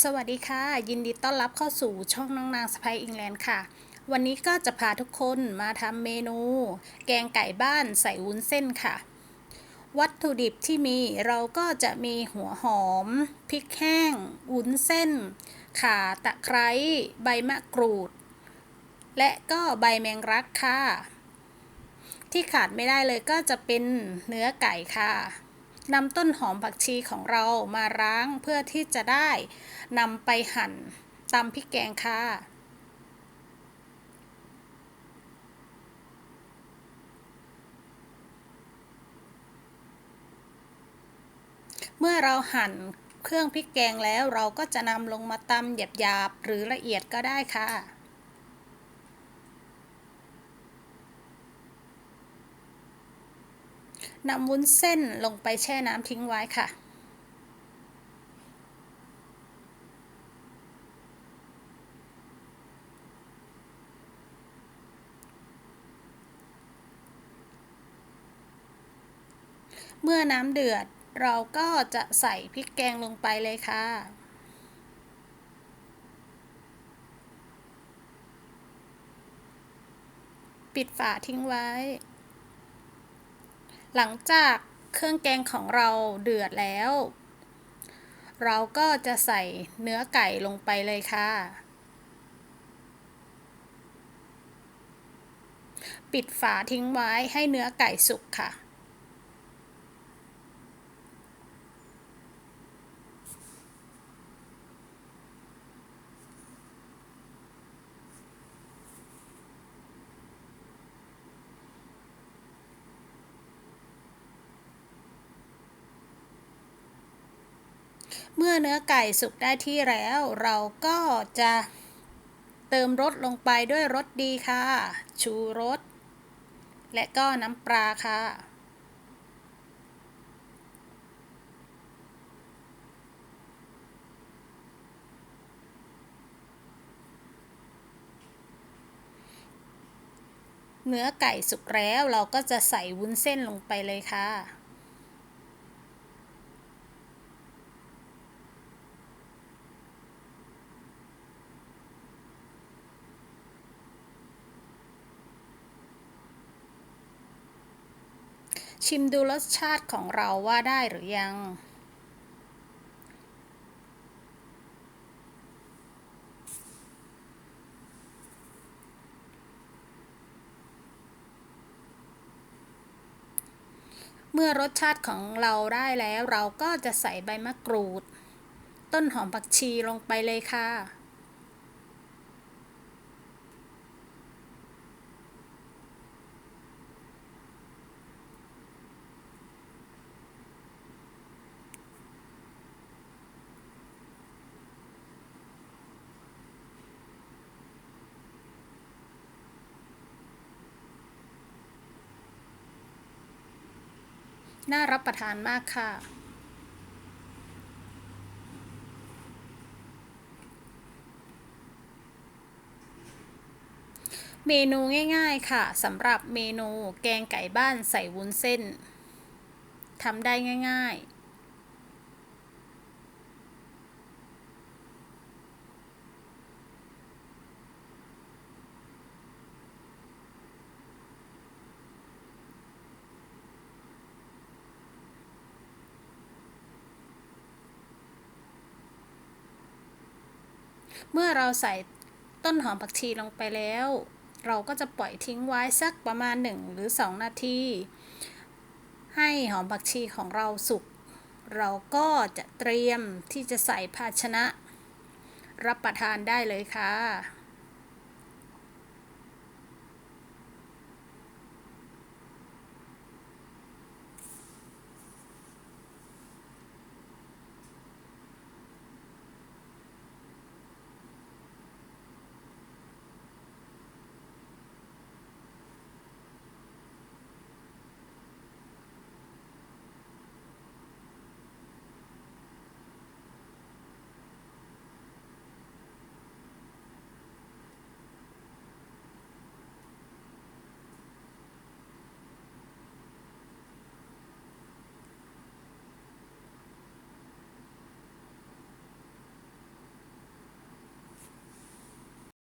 สวัสดีค่ะ ยินดีต้อนรับเข้าสู่ช่องน้องนางสไปอิงแลนด์ค่ะ วันนี้ก็จะพาทุกคนมาทำเมนู แกงไก่บ้านใส่วุ้นเส้นค่ะ วัตถุดิบที่มีเราก็จะมีหัวหอมพริกแห้งวุ้นเส้น ข่าตะไคร้ใบมะกรูด และก็ใบแมงรักค่ะ ที่ขาดไม่ได้เลยก็จะเป็นเนื้อไก่ค่ะ นำต้นหอมผักชีของเรามาล้างเพื่อที่จะได้นำไปหั่นตำพริกแกงค่ะเมื่อเราหั่นเครื่องพริกแกงแล้วเราก็จะนำลงมาตำหยาบๆหรือละเอียดก็ได้ค่ะ นำวุ้นเส้นลงไปแช่น้ำทิ้งไว้ค่ะ เมื่อน้ำเดือดเราก็จะใส่พริกแกงลงไปเลยค่ะปิดฝาทิ้งไว้ หลังจากเครื่องแกงของเราเดือดแล้ว เราก็จะใส่เนื้อไก่ลงไปเลยค่ะ ปิดฝาทิ้งไว้ให้เนื้อไก่สุกค่ะ เมื่อเนื้อไก่สุกได้ที่แล้ว เราก็จะเติมรสลงไปด้วยรสดีค่ะ ชูรส และก็น้ำปลาค่ะเนื้อไก่สุกแล้วเราก็จะใส่วุ้นเส้นลงไปเลยค่ะ ชิมดูรสชาติของเราว่าได้หรือยัง เมื่อรสชาติของเราได้แล้วเราก็จะใส่ใบมะกรูด ต้นหอมผักชีลงไปเลยค่ะ น่ารับประทานมากค่ะ เมนูง่ายๆค่ะสำหรับเมนูแกงไก่บ้านใส่วุ้นเส้นทำได้ง่าย ๆ เมื่อเราใส่ต้นหอมผักชีลงไปแล้ว เราก็จะปล่อยทิ้งไว้สักประมาณ 1 หรือ 2 นาที ให้หอมผักชีของเราสุก เราก็จะเตรียมที่จะใส่ภาชนะ รับประทานได้เลยค่ะ